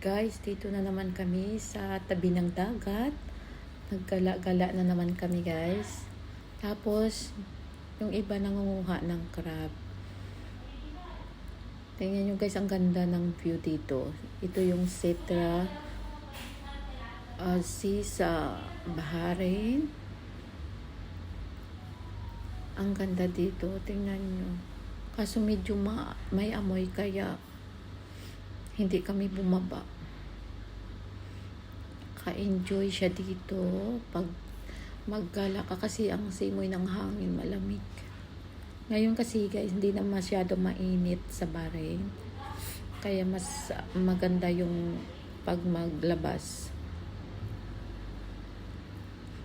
Guys, dito na naman kami sa tabi ng dagat. Naggala-gala na naman kami guys. Tapos, yung iba nangunguha ng crab. Tingnan nyo guys, ang ganda ng view dito. Ito yung Sitra uh, Sea sa Bahrain. Ang ganda dito. Tingnan nyo. Kaso medyo ma may amoy kaya hindi kami bumaba. Ka-enjoy siya dito pag maggala ka kasi ang simoy ng hangin malamig. Ngayon kasi guys, hindi na masyado mainit sa Bahrain. Kaya mas maganda yung pag maglabas.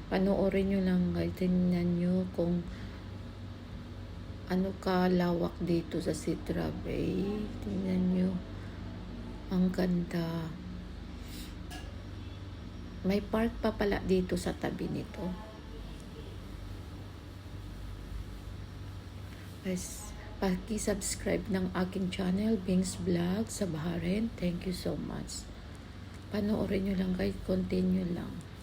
Panoorin nyo lang guys. Tingnan nyo kung ano kalawak dito sa Sitra Bay. Tingnan nyo. Ang ganda. May park pa pala dito sa tabi nito. Guys, paki-subscribe ng aking channel, Bings Vlog sa Bahrain. Thank you so much. Panoorin nyo lang guys, continue lang.